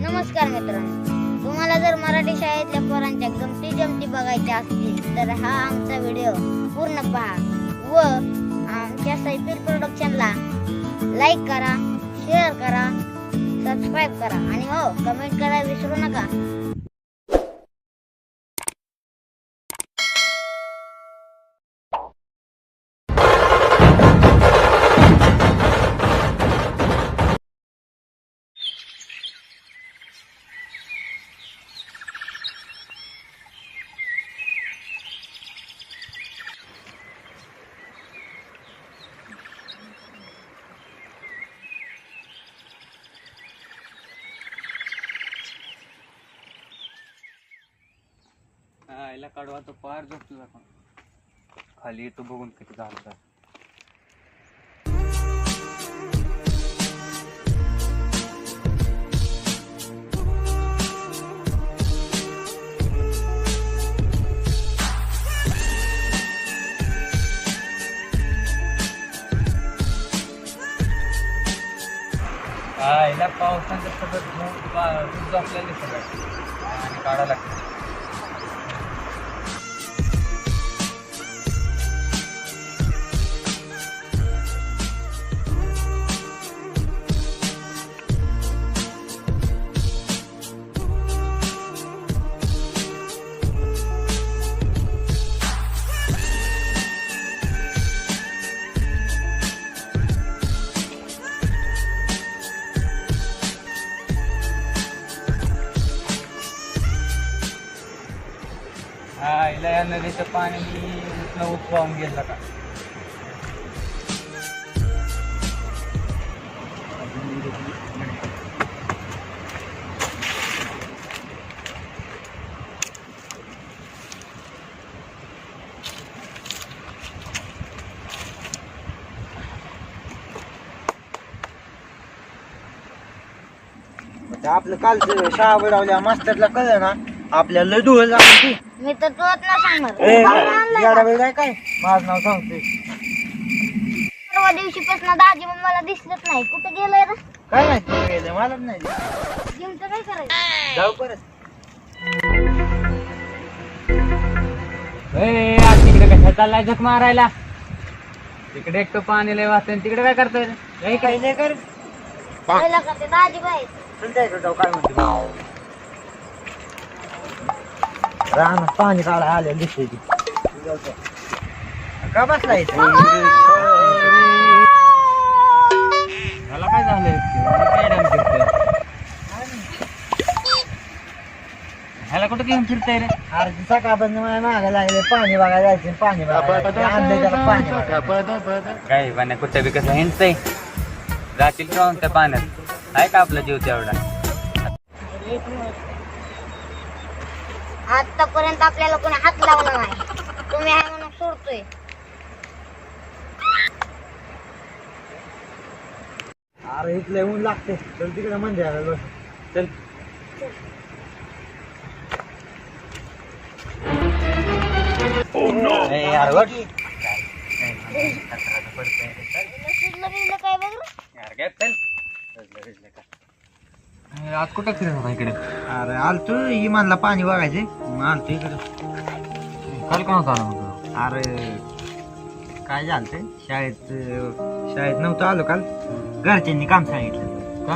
नमस्कार मित्रांनो. तुम्हाला जर मराठी शाळेतल्या पोरांच्या गमती जमती बघायच्या असतील तर हा आमचा व्हिडिओ पूर्ण पहा व आमच्या सैफिर प्रोडक्शनला लाईक करा शेअर करा सबस्क्राईब करा. आणि हो कमेंट करायला विसरू नका. हा, काढवा तो पार झोपला पण खाली येतो बघून किती झालं तर. पावसाचं सगळं झोप पा- धूप सगळं. आणि काढा लागतं या नदीचं पाणी उठणं उठवाहून गेलं का? आपलं कालचं शाळा बुडवल्या मास्तरला कळलं ना? आपल्याला लय धुळ लागली ती. मी तर तुझत ना. सांगणार? वेळ आहे काय? माझं नाव सांगते. परवा दिवशीपासून दाजी मग मला दिसलंच नाही. कुठे गेलंय रे? काय माहिती कुठं गेलं मलाच नाही जिमचं काय करायचं जाऊ परत. ए, आज तिकडे कशा चाललाय झक मारायला? तिकडे एक तो पाणी लय वाचतंय आणि तिकडे काय करतोय? काही नाही कर पहिला का ते दाजी बाई संध्याकाळी जाऊ. काय म्हणते? रानात पाणी काढा आले दिसते ती का बसला इथं? मला काय झालंय काय डाम फिरतोय? ह्याला कुठं घेऊन फिरताय रे? अरे सकाळपासून मला मागे लागले पाणी बघायला जायचं पाणी बघायला जायचं. आणलंय त्याला पाणी बघायला. काय पाण्या कुठं बी कसं हिंडतंय? जातील राहून त्या पाण्यात? आहे का आपला जीव तेवढा? आतापर्यंत आपल्याला कोणी हात लावला नाही. तुम्ही आहे म्हणून सोडतोय. अरे इथलं ऊन लागते. चल तिकडे मंदिराला बस. चल. ए, यार काय बघ रे. यार काय चल. ए, आज कुठं फिरत होता इकडे? अरे आलतो इमानला पाणी बघायचे मग आलतो इकडे. काल कोण होता? मग अरे काय झालं ते शाळेत अं, शाळेत नव्हतं आलो काल. घरच्यांनी काम सांगितलं. का?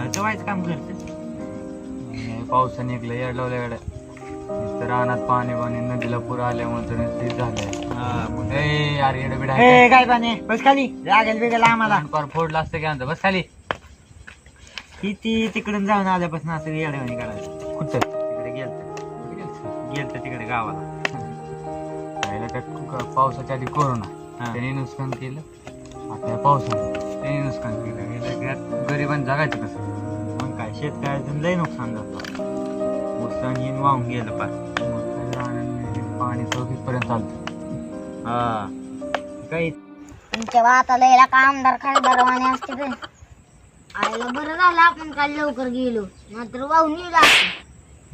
अरे जेवायचं काम हे पावसाने निघलं येड लावल्या येड्या नुसतं रानात पाणी पाणी नदीला पूर आल्यामुळे तर नुसती झालंय. हा. ए येड बिड ए काय पाणी? बस खाली. लागेल बिगेल आम्हाला. फोडला असतं की आमचं. बस खाली. किती तिकडून जाऊन आल्यापासून असं येड्यावानी करायचं. कुठं? तिकडे गेलत. गेलत तिकडे गावाला. पहिलं त्या क- पावसाच्या आधी कोरोना हा. त्याने नुकसान केलं. आता या पावसाने. त्याने नुकसान केलं. गेलं घरात गरिबांनी जगायचं कसं मग काय? शेतकऱ्याचं लय नुकसान झालं. नुकसान येऊन वाहून गेलं पार. मग काय रानात पाणी चौकीपर्यंत चालतं. हा. काही तुमच्या वाताला याला का आमदार खासदार वाणी असते आईला बरं झालं आपण काल लवकर गेलो. मात्र वाहून येईल असं.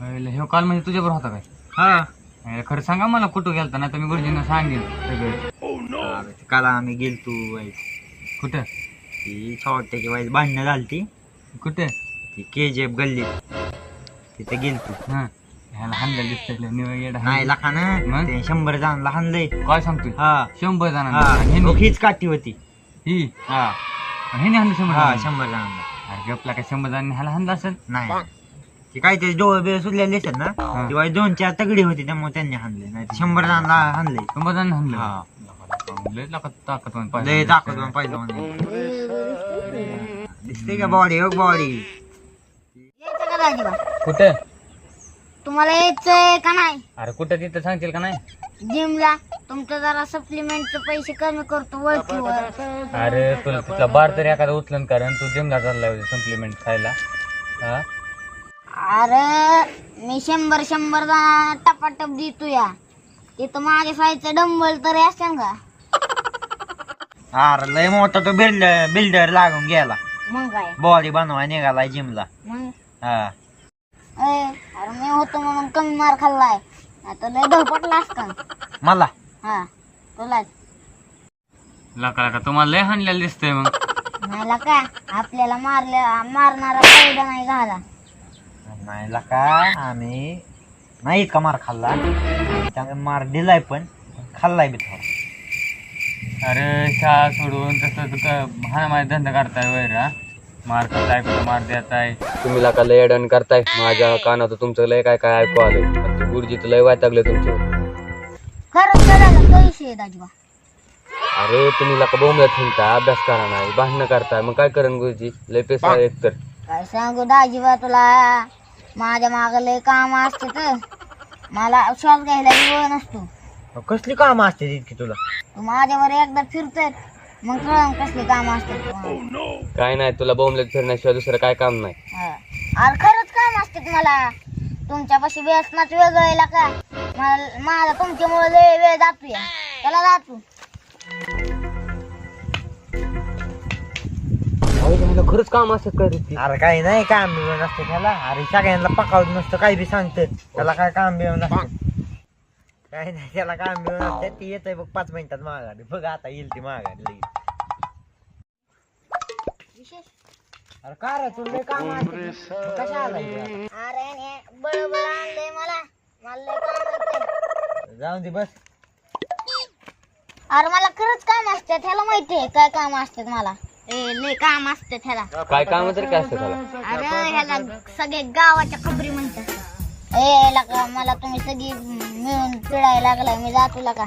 पहिलं हे काल म्हणजे तुझ्याबरोबर होता काय? हा. खरं सांगा मला कुठं गेलता? नाही तर मी गुरुजींना सांगेन सगळं. अरे, काल आम्ही गेलतो वाईस कुठं? ती छवाट्याची वाईस भांडणं झाली ती कुठे? ती के जी एफ गल्ली तिथे गेल तू हा ह्याला हाणलं येडा नाही लाखा ना. मग? ते शंभर जणांना हाणलंय. काय सांगतोय? हा. शंभर जणांना. हा. आणि ह्यानी- हीच काठी होती. ही? हा. हाणलं शंभर हा जणांना. शंभर जणांना. अरे गपला काय शंभर जणांनी ह्याला हाणलं असेल? नाही. ते काय ते डोळे बिळे सुटलेले असतात ना. तेव्हा दोन चार तगडी होती त्यामुळे त्यांनी हाणले. नाही शंभर जणांना हाणले. शंभर जणांनी हाणलं. हा. लय लाखात ताकदवान पाहिजे. लय दाखवतो पाहिलं दिसते का बॉडी हो बॉडी यायचं का दाजीबा? कुठं? तुम्हाला यायचंय का नाही? अरे कुठं तिथं सांगतील का नाही? जिमला. तुमचं जरा सप्लिमेंटचे पैसे कमी करतो वळखीवर अरे तुला तिथला बार तरी एखादा उचलन कारण तू जिमला चालला सप्लिमेंट खायला. हा? अरे मी शंभर शंभर टपाटप देतो या. तिथं माझ्या साईजचं डंबल तरी असेल का? अरे लय मोठा तो बिल्डर बिल्डर लागून गेला. मग काय? बॉडी बनवाय निघाला जिमला. मग? हा. ए, अरे मी होतो म्हणून कमी मार खाल्लाय. आता लय मला? हा तुलाच लका लका तुम्हाला लय हाणलेलं दिसतंय मग. नाही का आपल्याला मारल्या मारणारा फायदा नाही झाला. नाही लका आम्ही नाही इतका मार खाल्ला. त्यामुळे मार दिलाय पण खाल्लाय बी थोडा. अरे शाळा सोडून तसं हा माझा धंदा करताय वैर हा? मार करताय कुठं मार देताय? तुम्ही लका लय अडण करताय. माझ्या कानात तुमचं लय काय काय ऐकू आलंय. गुरुजी लय वायतागले तुमचं खरंच करायला तो विषय आहे दाजीबा अरे तुम्ही लका बोंबला थिंकता अभ्यास करा नाही भांडणं करताय मग काय करण गुरुजी? लय पेसा एक तर. काय सांगू दाजीबा तुला? माझ्या माग लय काम असते तर. मला श्वास घ्यायला बी वेळ नसतो. कसली काम असते इतकी तुला? तू माझ्यावर एकदा फिरतोय मग कळण कसली काम असतात तुम्हाला. काय नाही तुला बोंबलत फिरण्याशिवाय दुसरं काय काम नाही. हा. अरे खरंच काम असतात मला तुमच्यापाशी व्यसनाच वेगळं आहे का मला माझा तुमच्यामुळे लय वेळ जातोय. त्याला जातो. मला खरंच काम असत काय अरे काही नाही काम बिम नसतं त्याला. अरे सगळ्यांना पकावत नसतं काही बी सांगतं. त्याला काय काम बिम नसतं? काही नाही त्याला काम बिम नसतं. ती येतंय बघ पाच मिनिटात माघारी. बघ आता येईल ती माघारी लगेच. विशेष? अरे काय रे तुला लय काम असते. कशा आला अरे ने बळबळ आणलंय मला मला लय काम येतंय. जाऊन दे बस. अरे मला खरंच काम असते त्याला माहितीये काय काम असतात मला. ए लय काम असते त्याला. काय काम तर काय असतं त्याला? अरे ह्याला सगळे गावाच्या खबरी म्हणतात. ए लका मला तुम्ही सगळी मिळून पिळायला लागलाय मी जातो लका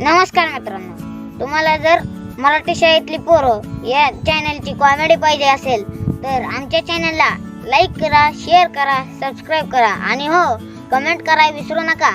नमस्कार मित्रांनो. तुम्हाला जर मराठी शाळेतली पोरं या चॅनलची कॉमेडी पाहिजे असेल तर आमच्या चॅनलला लाईक करा शेअर करा सबस्क्राईब करा. आणि हो कमेंट करायला विसरू नका.